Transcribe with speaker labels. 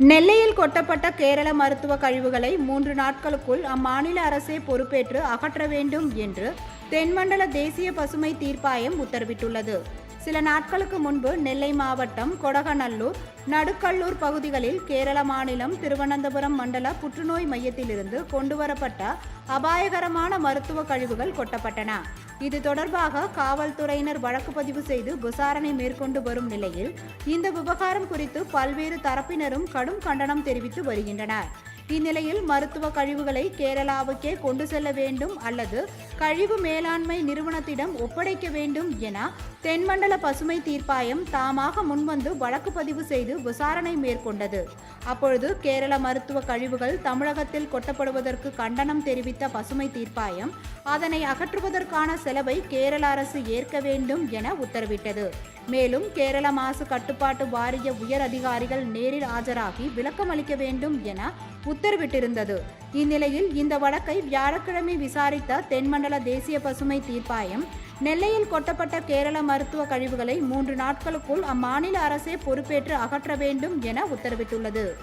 Speaker 1: நெல்லையில் கொட்டப்பட்ட கேரள மருத்துவ கழிவுகளை மூன்று நாட்களுக்குள் அம்மாநில அரசே பொறுப்பேற்று அகற்ற வேண்டும் என்று தென்மண்டல தேசிய பசுமை தீர்ப்பாயம் உத்தரவிட்டுள்ளது. சில நாட்களுக்கு முன்பு நெல்லை மாவட்டம் கொடகநல்லூர் நடுக்கல்லூர் பகுதிகளில் கேரள மாநிலம் திருவனந்தபுரம் மண்டல புற்றுநோய் மையத்திலிருந்து கொண்டுவரப்பட்ட அபாயகரமான மருத்துவ கழிவுகள் கொட்டப்பட்டன. இது தொடர்பாக காவல்துறையினர் வழக்கு பதிவு செய்து விசாரணை மேற்கொண்டு வரும் நிலையில் இந்த விவகாரம் குறித்து பல்வேறு தரப்பினரும் கடும் கண்டனம் தெரிவித்து வருகின்றனர். இந்நிலையில் மருத்துவ கழிவுகளை கேரளாவுக்கே கொண்டு செல்ல வேண்டும் அல்லது கழிவு மேலாண்மை நிறுவனத்திடம் ஒப்படைக்க வேண்டும் என தென்மண்டல பசுமை தீர்ப்பாயம் தாமாக முன்வந்து வழக்கு பதிவு செய்து விசாரணை மேற்கொண்டது. அப்பொழுது கேரள மருத்துவ கழிவுகள் தமிழகத்தில் கொட்டப்படுவதற்கு கண்டனம் தெரிவித்த பசுமை தீர்ப்பாயம் அதனை அகற்றுவதற்கான செலவை கேரள அரசு ஏற்க வேண்டும் என உத்தரவிட்டது. மேலும் கேரள மாசு கட்டுப்பாட்டு வாரிய உயர் அதிகாரிகள் நேரில் ஆஜராகி விளக்கம் அளிக்க வேண்டும் என உத்தரவிட்டிருந்தது. இந்நிலையில் இந்த வழக்கை வியாழக்கிழமை விசாரித்த தென்மண்டல தேசிய பசுமை தீர்ப்பாயம் நெல்லையில் கொட்டப்பட்ட கேரள மருத்துவ கழிவுகளை மூன்று நாட்களுக்குள் அம்மாநில அரசே பொறுப்பேற்று அகற்ற வேண்டும் என உத்தரவிட்டுள்ளது.